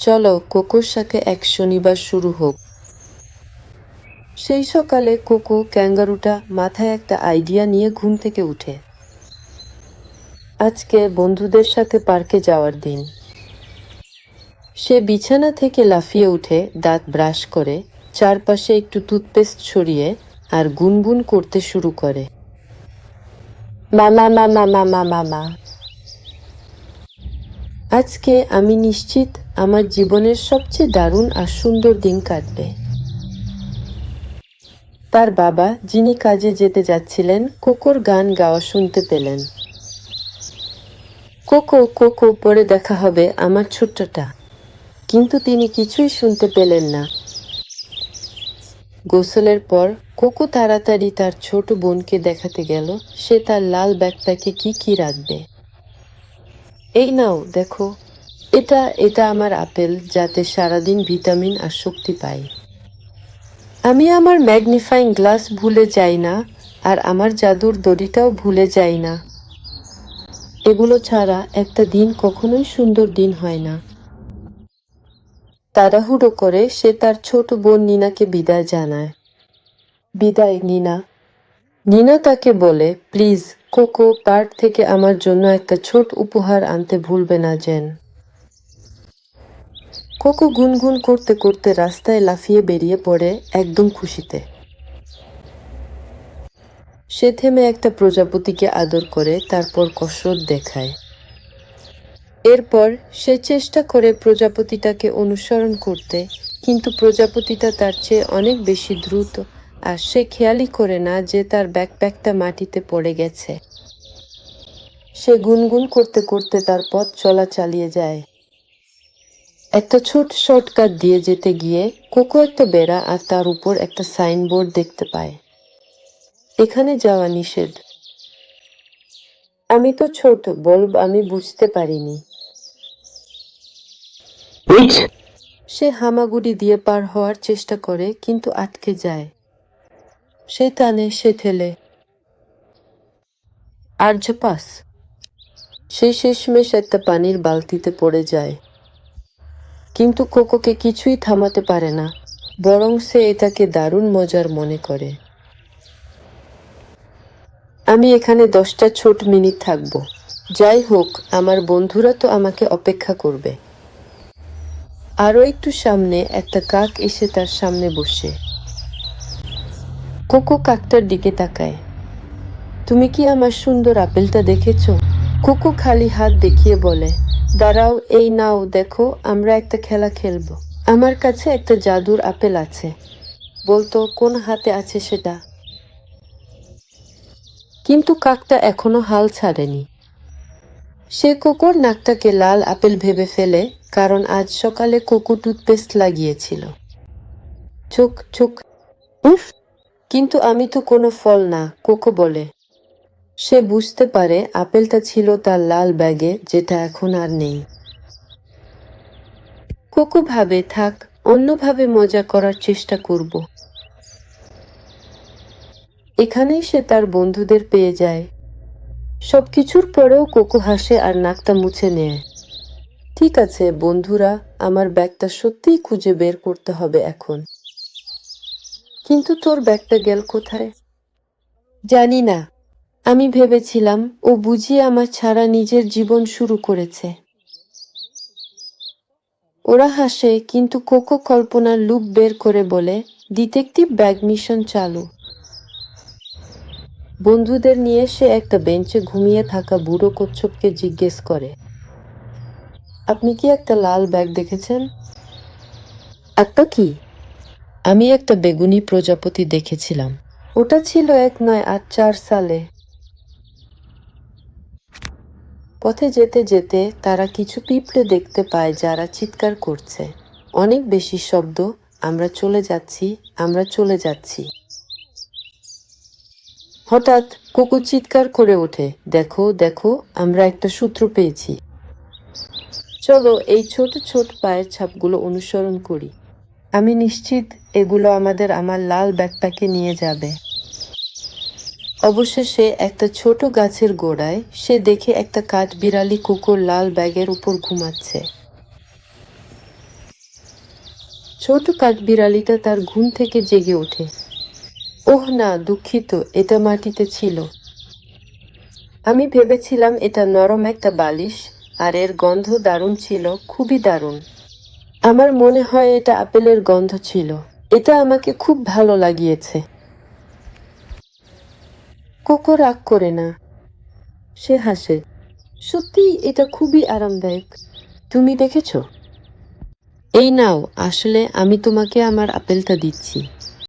চলো কোকোর সাথে এক শনিবার শুরু হোক। সেই সকালে কোকো ক্যাঙ্গারুটা মাথায় একটা আইডিয়া নিয়ে ঘুম থেকে উঠে। আজকে বন্ধুদের সাথে পার্কে যাওয়ার দিন। সে বিছানা থেকে লাফিয়ে উঠে, দাঁত ব্রাশ করে, চারপাশে একটু টুথপেস্ট ছড়িয়ে আর গুনগুন করতে শুরু করে। মামা মামা মামা মামা আজকে আমি নিশ্চিত আমার জীবনের সবচেয়ে দারুণ আর সুন্দর দিন কাটবে। তার বাবা, যিনি কাজে যেতে যাচ্ছিলেন, কোকোর গান গাওয়া শুনতে পেলেন। কোকো কোকো, পরে দেখা হবে আমার ছোট্টটা। কিন্তু তিনি কিছুই শুনতে পেলেন না। গোসলের পর কোকো তাড়াতাড়ি তার ছোট বোনকে দেখাতে গেল, সে তার লাল ব্যাগপ্যাকে কি কি রাখবে। এই নাও, দেখো। এটা এটা আমার আপেল, যাতে সারাদিন ভিটামিন আর শক্তি পাই। আমি আমার ম্যাগনিফাইং গ্লাস ভুলে যাই না, আর আমার জাদুর দড়িটাও ভুলে যাই না। এগুলো ছাড়া একটা দিন কখনোই সুন্দর দিন হয় না। তাড়াহুড়ো করে সে তার ছোট বোন নিনাকে বিদায় জানায়। বিদায়, নিনা। নিনা তাকে বলে, প্লিজ কোকো পার্ক থেকে আমার জন্য একটা ছোট উপহার আনতে ভুলবে না যেন কোকো গুনগুন করতে করতে রাস্তায় লাফিয়ে বেরিয়ে পড়ে একদম খুশিতে। সে থেমে একটা প্রজাপতিকে আদর করে, তারপর কসরত দেখায়। এরপর সে চেষ্টা করে প্রজাপতিটাকে অনুসরণ করতে, কিন্তু প্রজাপতিটা তার চেয়ে অনেক বেশি দ্রুত আর সে খেয়ালই করে না যে তার ব্যাকপ্যাকটা মাটিতে পড়ে গেছে। সে গুনগুন করতে করতে তার পথ চলা চালিয়ে যায়। একটা ছোট শর্টকাট দিয়ে যেতে গিয়ে কোকো একটা বেড়া আর তার উপর একটা সাইনবোর্ড দেখতে পায়। এখানে যাওয়া নিষেধ। আমি তো ছোট বলব আমি বুঝতে পারিনি। সে হামাগুড়ি দিয়ে পার হওয়ার চেষ্টা করে কিন্তু আটকে যায়। সে টানে, সে ঠেলে। আর্য পাস, সে শেষমেশ একটা পানির বালতিতে পড়ে যায়। কিন্তু কোকোকে কিছুই থামাতে পারে না, বরং সে এটাকে দারুণ মজার মনে করে। আমি এখানে দশটা ছোট মিনিট থাকব। যাই হোক, আমার বন্ধুরা তো আমাকে অপেক্ষা করবে। আরও একটু সামনে একটা কাক এসে তার সামনে বসে। কোকো কাকটার দিকে তাকায়। তুমি কি আমার সুন্দর আপেলটা দেখেছ? কোকো খালি হাত দেখিয়ে বলে, দাঁড়াও, এই নাও, দেখো, আমরা একটা খেলা খেলব। আমার কাছে একটা জাদুর আপেল আছে। বলতো, কোন হাতে আছে সেটা? কিন্তু কাকটা এখনও হাল ছাড়েনি। সে কুকুর নাকটাকে লাল আপেল ভেবে ফেলে, কারণ আজ সকালে কোকো টুথপেস্ট লাগিয়েছিল। চোখ চোখ উফ কিন্তু আমি তো কোনো ফল না, কোকো বলে। সে বুঝতে পারে আপেলটা ছিল তার লাল ব্যাগে, যেটা এখন আর নেই। কোকো ভাবে, থাক, অন্যভাবে মজা করার চেষ্টা করব। এখানেই সে তার বন্ধুদের পেয়ে যায়। সবকিছুর পরেও কোকো হাসে আর নাকটা মুছে নেয়। ঠিক আছে, বন্ধুরা, আমার ব্যাগটা সত্যিই খুঁজে বের করতে হবে এখন। কিন্তু তোর ব্যাগটা গেল কোথায়? জানি না। আমি ভেবেছিলাম, ও বুঝিয়ে আমার ছাড়া নিজের জীবন শুরু করেছে। ওরা হাসে, কিন্তু কোকো কল্পনার লুপ বের করে বলে, ডিটেকটিভ ব্যাগ মিশন চালু। বন্ধুদের নিয়ে সে একটা বেঞ্চে ঘুমিয়ে থাকা বুড়ো কচ্ছপকে জিজ্ঞেস করে, আপনি কি একটা লাল ব্যাগ দেখেছেন? একটা কি? আমি একটা বেগুনি প্রজাপতি দেখেছিলাম। ওটা ছিল এক নয় আট চার সালে। পথে যেতে যেতে তারা কিছু পিঁপড়ে দেখতে পায় যারা চিৎকার করছে। অনেক বেশি শব্দ, আমরা চলে যাচ্ছি, আমরা চলে যাচ্ছি। হঠাৎ কুকুর চিৎকার করে ওঠে, দেখো দেখো, আমরা একটা সূত্র পেয়েছি। চলো এই ছোট ছোট পায়ের ছাপগুলো অনুসরণ করি। আমি নিশ্চিত এগুলো আমাদের আমার লাল ব্যাকপ্যাকে নিয়ে যাবে। অবশেষে একটা ছোট গাছের গোড়ায়, সে দেখে একটা কাঠ বিড়ালি কুকুর লাল ব্যাগের উপর ঘুমাচ্ছে। ছোট কাঠ বিড়ালিটা তার ঘুম থেকে জেগে ওঠে। ওহ না, দুঃখিত, এটা মাটিতে ছিল। আমি ভেবেছিলাম এটা নরম একটা বালিশ, আর এর গন্ধ দারুণ ছিল, খুবই দারুণ। আমার মনে হয় এটা আপেলের গন্ধ ছিল। এটা আমাকে খুব ভালো লাগিয়েছে। কোকো রাগ করে না। সে হাসে। সত্যি এটা খুবই আরামদায়ক। তুমি দেখেছ? এই নাও, আসলে আমি তোমাকে আমার আপেলটা দিচ্ছি।